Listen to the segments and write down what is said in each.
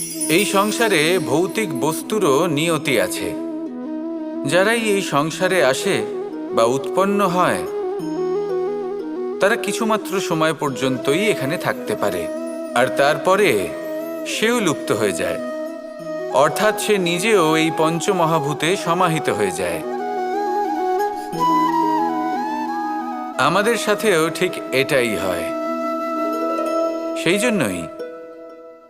এই সংসারে ভৌতিক বস্তুরও নিয়তি আছে। যারাই এই সংসারে আসে বা উৎপন্ন হয়, তারা কিছুমাত্র সময় পর্যন্তই এখানে থাকতে পারে, আর তারপরে সেও লুপ্ত হয়ে যায়। অর্থাৎ সে নিজেও এই পঞ্চমহাভূতে সমাহিত হয়ে যায়। আমাদের সাথেও ঠিক এটাই হয়। সেই জন্যই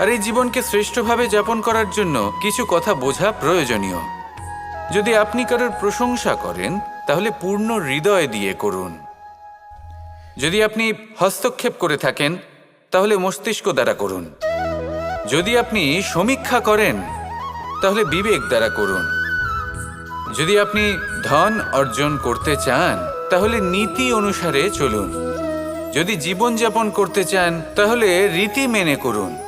আর এই জীবনকে শ্রেষ্ঠভাবে যাপন করার জন্য কিছু কথা বোঝা প্রয়োজনীয়। যদি আপনি কারোর প্রশংসা করেন, তাহলে পূর্ণ হৃদয় দিয়ে করুন। যদি আপনি হস্তক্ষেপ করে থাকেন, তাহলে মস্তিষ্ক দ্বারা করুন। যদি আপনি সমীক্ষা করেন, তাহলে বিবেক দ্বারা করুন। যদি আপনি ধন অর্জন করতে চান, তাহলে নীতি অনুসারে চলুন। যদি জীবনযাপন করতে চান, তাহলে রীতি মেনে করুন।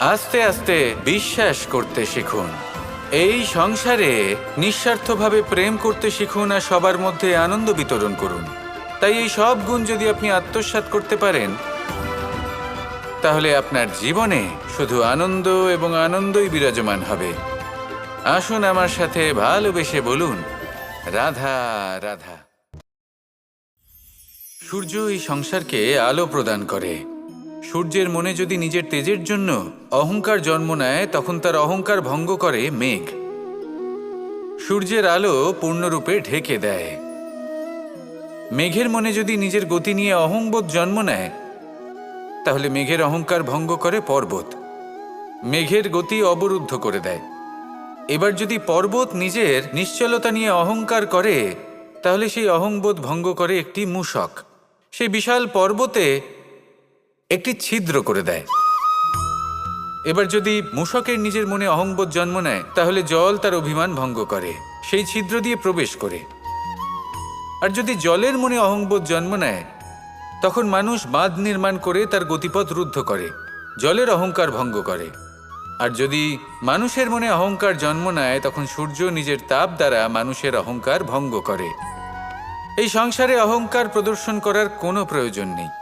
আস্তে আস্তে বিশ্বাস করতে শিখুন। এই সংসারে নিঃস্বার্থভাবে প্রেম করতে শিখুন আর সবার মধ্যে আনন্দ বিতরণ করুন। তাই এই সব গুণ যদি আপনি আত্মসাৎ করতে পারেন, তাহলে আপনার জীবনে শুধু আনন্দ এবং আনন্দই বিরাজমান হবে। আসুন আমার সাথে ভালোবেসে বলুন, রাধা রাধা। সূর্য এই সংসারকে আলো প্রদান করে। সূর্যের মনে যদি নিজের তেজের জন্য অহংকার জন্ম নেয়, তখন তার অহংকার ভঙ্গ করে মেঘ। সূর্যের আলো পূর্ণরূপে ঢেকে দেয়। মেঘের মনে যদি নিজের গতি নিয়ে অহংবোধ জন্ম নেয়, তাহলে মেঘের অহংকার ভঙ্গ করে পর্বত। মেঘের গতি অবরুদ্ধ করে দেয়। এবার যদি পর্বত নিজের নিশ্চলতা নিয়ে অহংকার করে, তাহলে সেই অহংবোধ ভঙ্গ করে একটি মূষক। সেই বিশাল পর্বতে একটি ছিদ্র করে দেয়। এবার যদি মূষকের নিজের মনে অহংবোধ জন্ম নেয়, তাহলে জল তার অভিমান ভঙ্গ করে, সেই ছিদ্র দিয়ে প্রবেশ করে। আর যদি জলের মনে অহংবোধ জন্ম নেয়, তখন মানুষ বাঁধ নির্মাণ করে তার গতিপথ রুদ্ধ করে, জলের অহংকার ভঙ্গ করে। আর যদি মানুষের মনে অহংকার জন্ম নেয়, তখন সূর্য নিজের তাপ দ্বারা মানুষের অহংকার ভঙ্গ করে। এই সংসারে অহংকার প্রদর্শন করার কোনো প্রয়োজন নেই।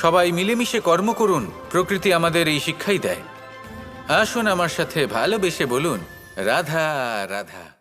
সবাই মিলেমিশে কর্ম করুন, প্রকৃতি আমাদের এই শিক্ষাই দেয়। আসুন আমার সাথে ভালোবেসে বলুন, রাধা রাধা।